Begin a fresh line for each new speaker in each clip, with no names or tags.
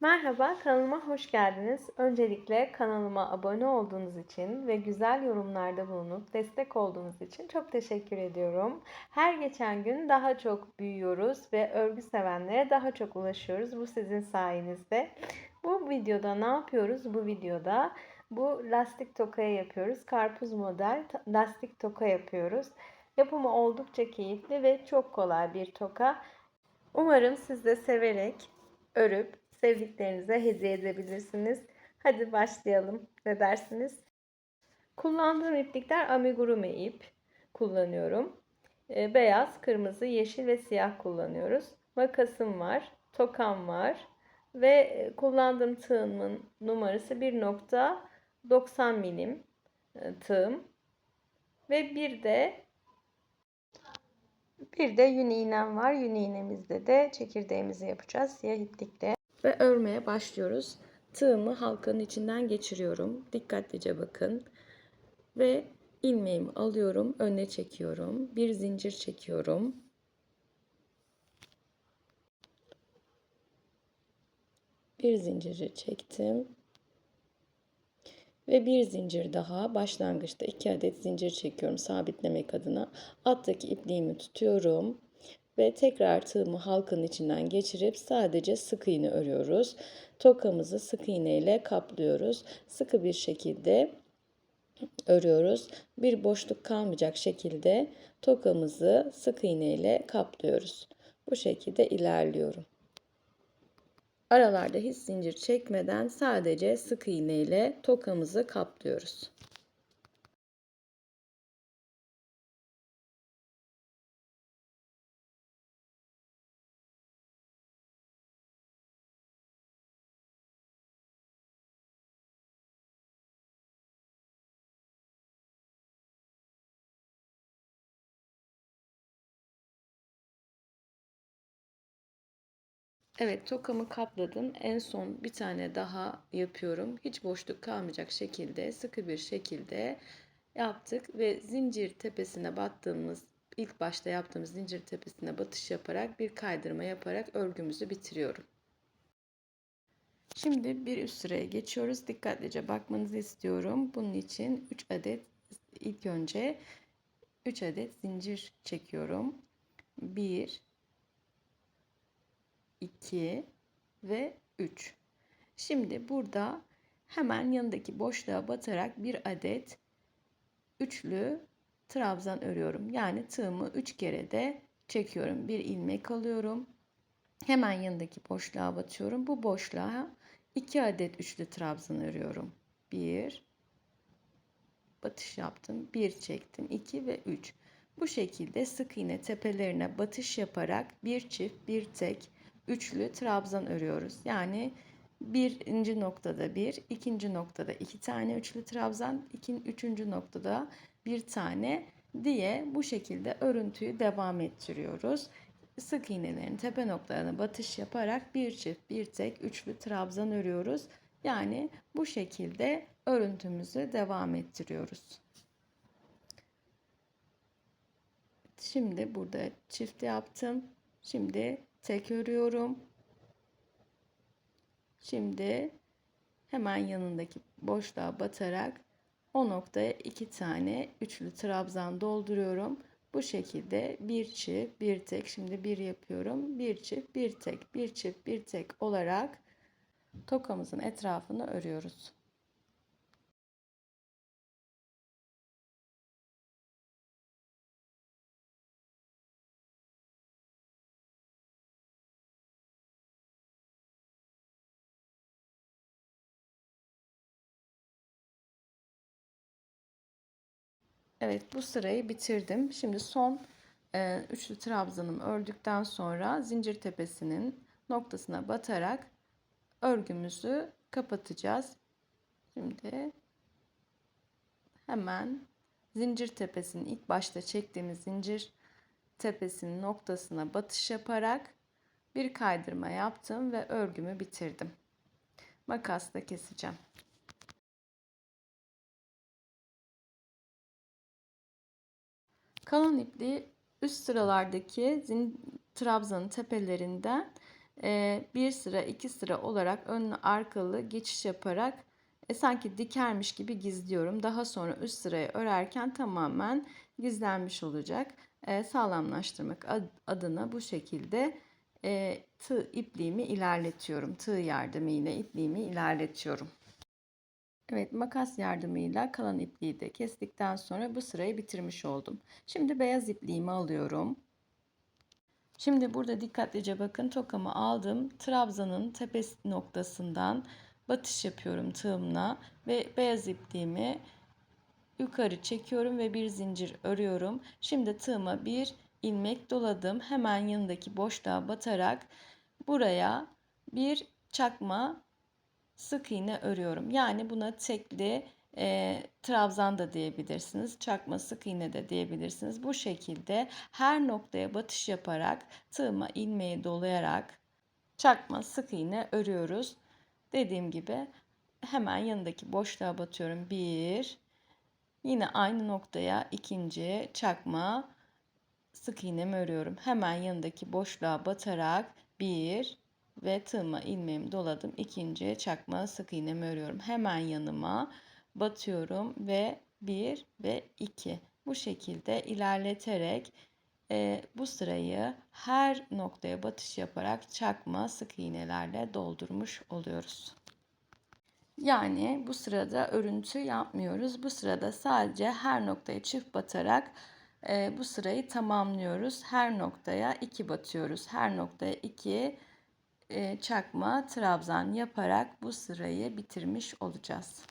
Merhaba, kanalıma hoş geldiniz. Öncelikle kanalıma abone olduğunuz için ve güzel yorumlarda bulunup destek olduğunuz için çok teşekkür ediyorum. Her geçen gün daha çok büyüyoruz ve örgü sevenlere daha çok ulaşıyoruz. Bu sizin sayenizde. Bu videoda ne yapıyoruz? Bu videoda bu lastik tokaya yapıyoruz. Karpuz model lastik toka yapıyoruz. Yapımı oldukça keyifli ve çok kolay bir toka. Umarım siz de severek örüp sevdiklerinize hediye edebilirsiniz. Hadi başlayalım. Ne dersiniz? Kullandığım iplikler amigurumi ip kullanıyorum. E, beyaz, kırmızı, yeşil ve siyah kullanıyoruz. Makasım var, tokam var ve e, kullandığım tığımın numarası 1.90 milim e, tığım ve bir de bir de yün iğnem var. Yün iğnemizde de çekirdeğimizi yapacağız siyah iplikle. Ve örmeye başlıyoruz. Tığımı halkanın içinden geçiriyorum. Dikkatlice bakın. Ve ilmeğimi alıyorum. Öne çekiyorum. Bir zincir çekiyorum. Bir zinciri çektim. Ve bir zincir daha başlangıçta iki adet zincir çekiyorum sabitlemek adına. Alttaki ipliğimi tutuyorum ve tekrar tığımı halkanın içinden geçirip sadece sık iğne örüyoruz. Tokamızı sık iğne ile kaplıyoruz. Sıkı bir şekilde örüyoruz. Bir boşluk kalmayacak şekilde tokamızı sık iğne ile kaplıyoruz. Bu şekilde ilerliyorum. Aralarda hiç zincir çekmeden sadece sık iğne ile tokamızı kaplıyoruz. Evet tokamı kapladım. En son bir tane daha yapıyorum. Hiç boşluk kalmayacak şekilde sıkı bir şekilde yaptık ve zincir tepesine battığımız ilk başta yaptığımız zincir tepesine batış yaparak bir kaydırma yaparak örgümüzü bitiriyorum. Şimdi bir üst sıraya geçiyoruz. Dikkatlice bakmanızı istiyorum. Bunun için 3 adet ilk önce 3 adet zincir çekiyorum. 1 2 ve 3. Şimdi burada hemen yanındaki boşluğa batarak bir adet üçlü trabzan örüyorum. Yani tığımı 3 kere de çekiyorum. Bir ilmek alıyorum. Hemen yanındaki boşluğa batıyorum. Bu boşluğa 2 adet üçlü trabzan örüyorum. 1 batış yaptım. 1 çektim. 2 ve 3. Bu şekilde sık iğne tepelerine batış yaparak bir çift, bir tek üçlü trabzan örüyoruz. Yani birinci noktada bir, ikinci noktada iki tane üçlü trabzan, ikinci, üçüncü noktada bir tane diye bu şekilde örüntüyü devam ettiriyoruz. Sık iğnelerin tepe noktalarına batış yaparak bir çift, bir tek, üçlü trabzan örüyoruz. Yani bu şekilde örüntümüzü devam ettiriyoruz. Şimdi burada çift yaptım. Şimdi tek örüyorum. Şimdi hemen yanındaki boşluğa batarak o noktaya iki tane üçlü trabzan dolduruyorum. Bu şekilde bir çift, bir tek, şimdi bir yapıyorum. Bir çift, bir tek, bir çift, bir tek olarak tokamızın etrafını örüyoruz. Evet bu sırayı bitirdim. Şimdi son e, üçlü trabzanımı ördükten sonra zincir tepesinin noktasına batarak örgümüzü kapatacağız. Şimdi hemen zincir tepesinin ilk başta çektiğimiz zincir tepesinin noktasına batış yaparak bir kaydırma yaptım ve örgümü bitirdim. Makasla keseceğim. Kalın ipliği üst sıralardaki trabzanın tepelerinden e, bir sıra iki sıra olarak önlü arkalı geçiş yaparak e, sanki dikermiş gibi gizliyorum. Daha sonra üst sırayı örerken tamamen gizlenmiş olacak. E, sağlamlaştırmak adına bu şekilde e, tığ ipliğimi ilerletiyorum. Tığ yardımıyla ipliğimi ilerletiyorum. Evet makas yardımıyla kalan ipliği de kestikten sonra bu sırayı bitirmiş oldum. Şimdi beyaz ipliğimi alıyorum. Şimdi burada dikkatlice bakın tokamı aldım. Trabzanın tepesi noktasından batış yapıyorum tığımla ve beyaz ipliğimi yukarı çekiyorum ve bir zincir örüyorum. Şimdi tığıma bir ilmek doladım. Hemen yanındaki boşluğa batarak buraya bir çakma sık iğne örüyorum. Yani buna tekli e, trabzan da diyebilirsiniz. Çakma sık iğne de diyebilirsiniz. Bu şekilde her noktaya batış yaparak tığıma ilmeği dolayarak çakma sık iğne örüyoruz. Dediğim gibi hemen yanındaki boşluğa batıyorum. Bir, yine aynı noktaya ikinci çakma sık iğnemi örüyorum. Hemen yanındaki boşluğa batarak bir ve tığıma ilmeğimi doladım. İkinci çakma sık iğnemi örüyorum. Hemen yanıma batıyorum ve bir ve iki. Bu şekilde ilerleterek e, bu sırayı her noktaya batış yaparak çakma sık iğnelerle doldurmuş oluyoruz. Yani bu sırada örüntü yapmıyoruz. Bu sırada sadece her noktaya çift batarak e, bu sırayı tamamlıyoruz. Her noktaya 2 batıyoruz. Her noktaya 2 e, çakma trabzan yaparak bu sırayı bitirmiş olacağız.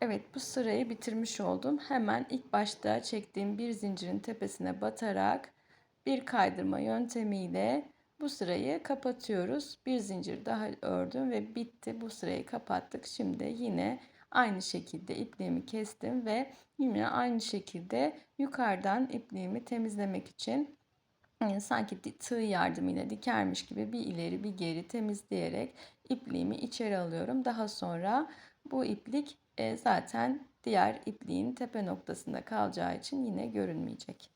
Evet bu sırayı bitirmiş oldum. Hemen ilk başta çektiğim bir zincirin tepesine batarak bir kaydırma yöntemiyle bu sırayı kapatıyoruz. Bir zincir daha ördüm ve bitti. Bu sırayı kapattık. Şimdi yine aynı şekilde ipliğimi kestim ve yine aynı şekilde yukarıdan ipliğimi temizlemek için e, sanki tığ yardımıyla dikermiş gibi bir ileri bir geri temizleyerek ipliğimi içeri alıyorum. Daha sonra bu iplik e, zaten diğer ipliğin tepe noktasında kalacağı için yine görünmeyecek.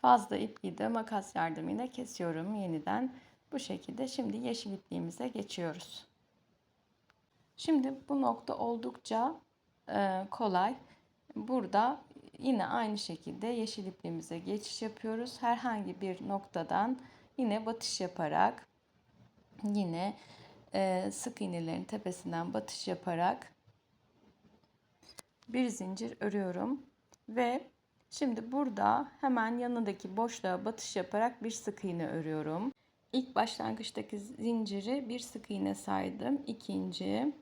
Fazla ipliği de makas yardımıyla kesiyorum yeniden. Bu şekilde şimdi yeşil ipliğimize geçiyoruz. Şimdi bu nokta oldukça e, kolay. Burada yine aynı şekilde yeşil ipliğimize geçiş yapıyoruz. Herhangi bir noktadan yine batış yaparak yine e, sık iğnelerin tepesinden batış yaparak bir zincir örüyorum ve şimdi burada hemen yanındaki boşluğa batış yaparak bir sık iğne örüyorum. İlk başlangıçtaki zinciri bir sık iğne saydım. İkinci,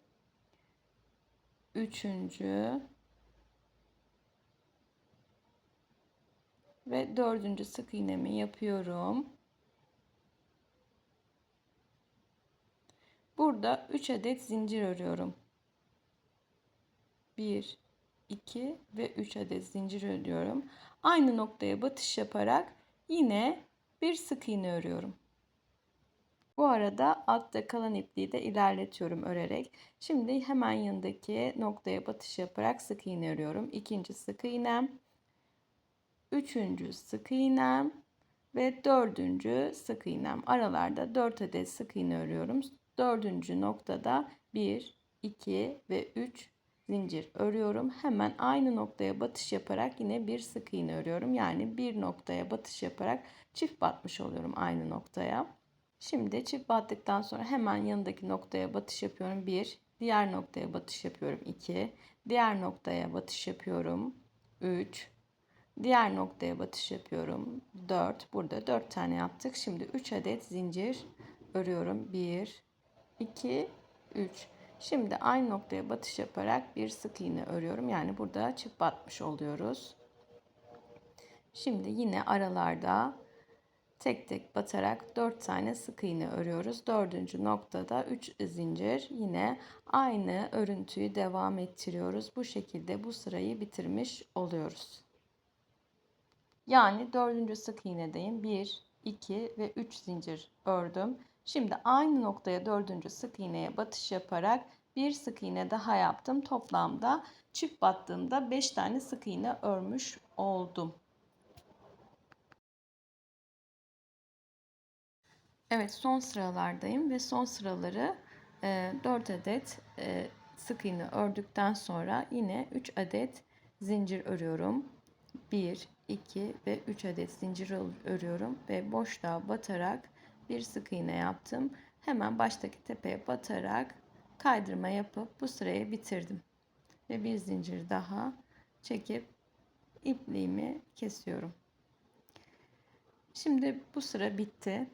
üçüncü ve dördüncü sık iğnemi yapıyorum. Burada 3 adet zincir örüyorum. 1 2 ve 3 adet zincir örüyorum. Aynı noktaya batış yaparak yine bir sık iğne örüyorum. Bu arada altta kalan ipliği de ilerletiyorum örerek. Şimdi hemen yanındaki noktaya batış yaparak sık iğne örüyorum. İkinci sık iğnem, üçüncü sık iğnem ve dördüncü sık iğnem. Aralarda 4 adet sık iğne örüyorum. Dördüncü noktada 1, 2 ve 3 zincir örüyorum. Hemen aynı noktaya batış yaparak yine bir sık iğne örüyorum. Yani bir noktaya batış yaparak çift batmış oluyorum aynı noktaya. Şimdi çift battıktan sonra hemen yanındaki noktaya batış yapıyorum. 1, diğer noktaya batış yapıyorum. 2, diğer noktaya batış yapıyorum. 3, diğer noktaya batış yapıyorum. 4, burada 4 tane yaptık. Şimdi 3 adet zincir örüyorum. 1, 2, 3. Şimdi aynı noktaya batış yaparak bir sık iğne örüyorum. Yani burada çift batmış oluyoruz. Şimdi yine aralarda tek tek batarak 4 tane sık iğne örüyoruz. Dördüncü noktada 3 zincir yine aynı örüntüyü devam ettiriyoruz. Bu şekilde bu sırayı bitirmiş oluyoruz. Yani dördüncü sık iğnedeyim. 1, 2 ve 3 zincir ördüm. Şimdi aynı noktaya dördüncü sık iğneye batış yaparak bir sık iğne daha yaptım. Toplamda çift battığımda 5 tane sık iğne örmüş oldum. Evet son sıralardayım ve son sıraları e, 4 adet e, sık iğne ördükten sonra yine 3 adet zincir örüyorum. 1, 2 ve 3 adet zincir örüyorum ve boşluğa batarak bir sık iğne yaptım. Hemen baştaki tepeye batarak kaydırma yapıp bu sırayı bitirdim. Ve bir zincir daha çekip ipliğimi kesiyorum. Şimdi bu sıra bitti.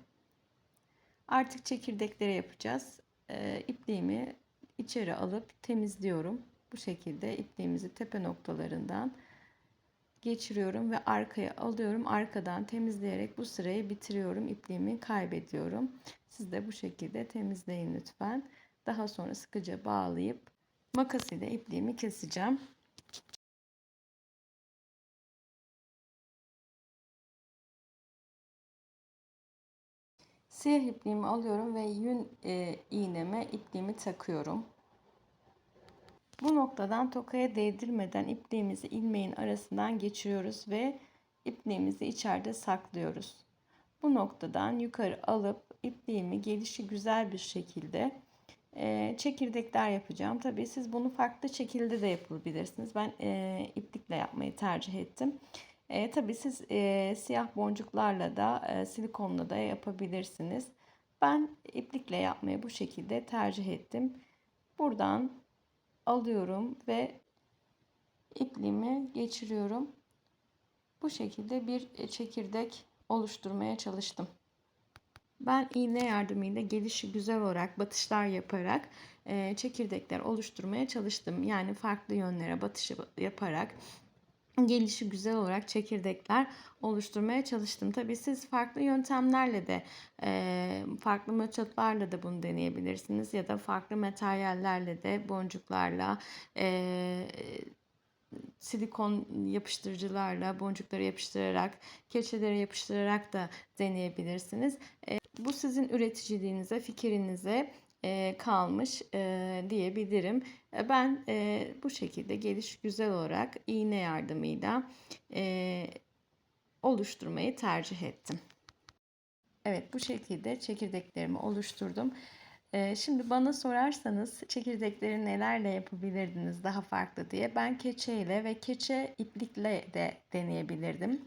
Artık çekirdekleri yapacağız. E, ipliğimi içeri alıp temizliyorum. Bu şekilde ipliğimizi tepe noktalarından geçiriyorum ve arkaya alıyorum. Arkadan temizleyerek bu sırayı bitiriyorum. İpliğimi kaybediyorum. Siz de bu şekilde temizleyin lütfen. Daha sonra sıkıca bağlayıp makas ile ipliğimi keseceğim. Siyah ipliğimi alıyorum ve yün e, iğneme ipliğimi takıyorum. Bu noktadan tokaya değdirmeden ipliğimizi ilmeğin arasından geçiriyoruz ve ipliğimizi içeride saklıyoruz. Bu noktadan yukarı alıp ipliğimi gelişi güzel bir şekilde e, çekirdekler yapacağım. Tabii siz bunu farklı şekilde de yapabilirsiniz. Ben e, iplikle yapmayı tercih ettim. E, tabii siz e, siyah boncuklarla da e, silikonla da yapabilirsiniz. Ben iplikle yapmayı bu şekilde tercih ettim. Buradan alıyorum ve ipliğimi geçiriyorum. Bu şekilde bir çekirdek oluşturmaya çalıştım. Ben iğne yardımıyla gelişi güzel olarak batışlar yaparak e, çekirdekler oluşturmaya çalıştım. Yani farklı yönlere batış yaparak gelişi güzel olarak çekirdekler oluşturmaya çalıştım. Tabii siz farklı yöntemlerle de farklı metotlarla da bunu deneyebilirsiniz ya da farklı materyallerle de boncuklarla silikon yapıştırıcılarla boncukları yapıştırarak keçelere yapıştırarak da deneyebilirsiniz. Bu sizin üreticiliğinize, fikrinize kalmış diyebilirim. E, ben bu şekilde geliş güzel olarak iğne yardımıyla oluşturmayı tercih ettim. Evet bu şekilde çekirdeklerimi oluşturdum. Şimdi bana sorarsanız çekirdekleri nelerle yapabilirdiniz daha farklı diye ben keçeyle ve keçe iplikle de deneyebilirdim.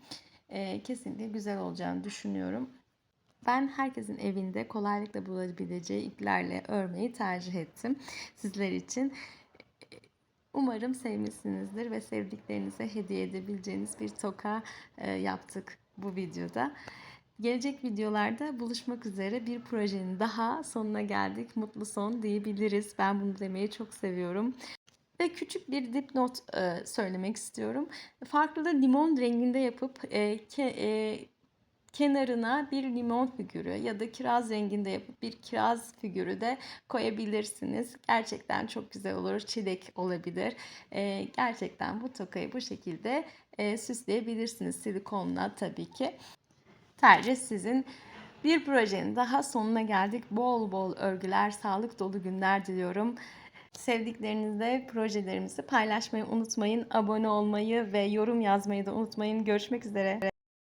Kesinlikle güzel olacağını düşünüyorum. Ben herkesin evinde kolaylıkla bulabileceği iplerle örmeyi tercih ettim sizler için. Umarım sevmişsinizdir ve sevdiklerinize hediye edebileceğiniz bir toka e, yaptık bu videoda. Gelecek videolarda buluşmak üzere bir projenin daha sonuna geldik. Mutlu son diyebiliriz. Ben bunu demeyi çok seviyorum. Ve küçük bir dipnot e, söylemek istiyorum. Farklı da limon renginde yapıp e, ke, e, kenarına bir limon figürü ya da kiraz renginde yapıp bir kiraz figürü de koyabilirsiniz. Gerçekten çok güzel olur. Çilek olabilir. Ee, gerçekten bu tokayı bu şekilde e, süsleyebilirsiniz silikonla tabii ki. Tercih sizin. Bir projenin daha sonuna geldik. Bol bol örgüler, sağlık dolu günler diliyorum. Sevdiklerinizle projelerimizi paylaşmayı unutmayın. Abone olmayı ve yorum yazmayı da unutmayın. Görüşmek üzere.